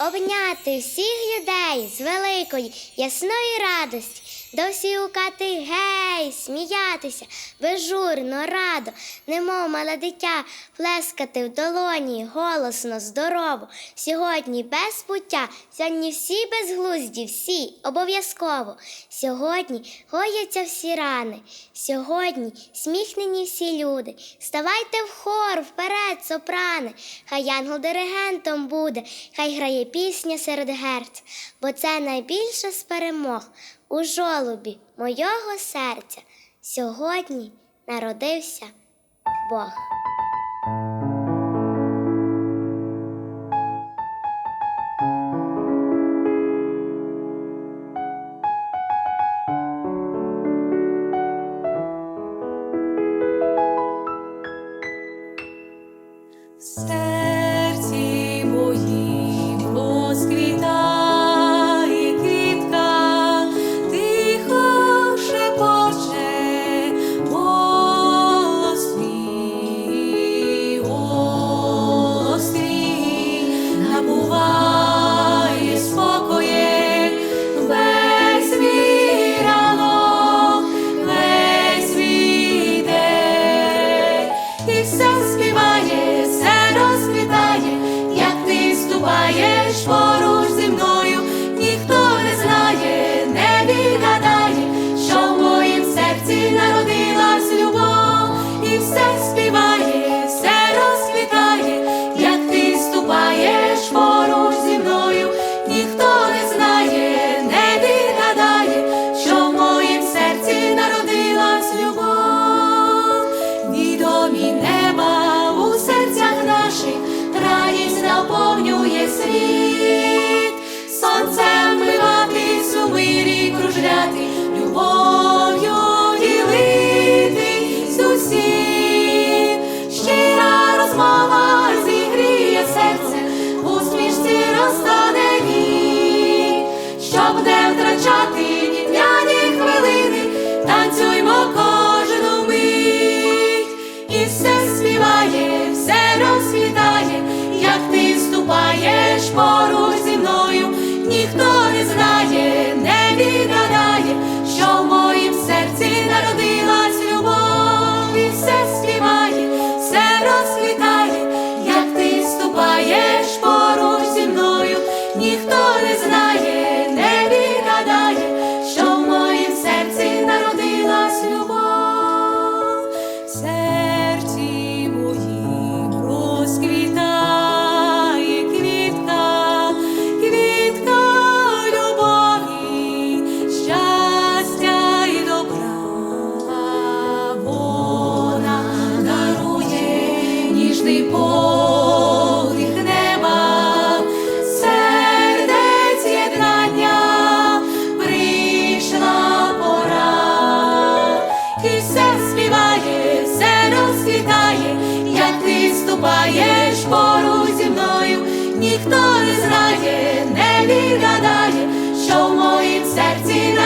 обняти всіх людей з великої ясної радості. До сілкати гей, сміятися, безжурно, радо, немов мале дитя, плескати в долоні, голосно, здорово. Сьогодні без пуття, сьогодні всі безглузді, всі обов'язково. Сьогодні гояться всі рани, сьогодні сміхнені всі люди. Ставайте в хор, вперед, сопрани, хай янгол диригентом буде, хай грає пісня серед герць, бо це найбільша з перемог у жолобі мого серця сьогодні народився Бог. серце співає. ніхто. ніхто не знає, не відгадає, що в моїм серці.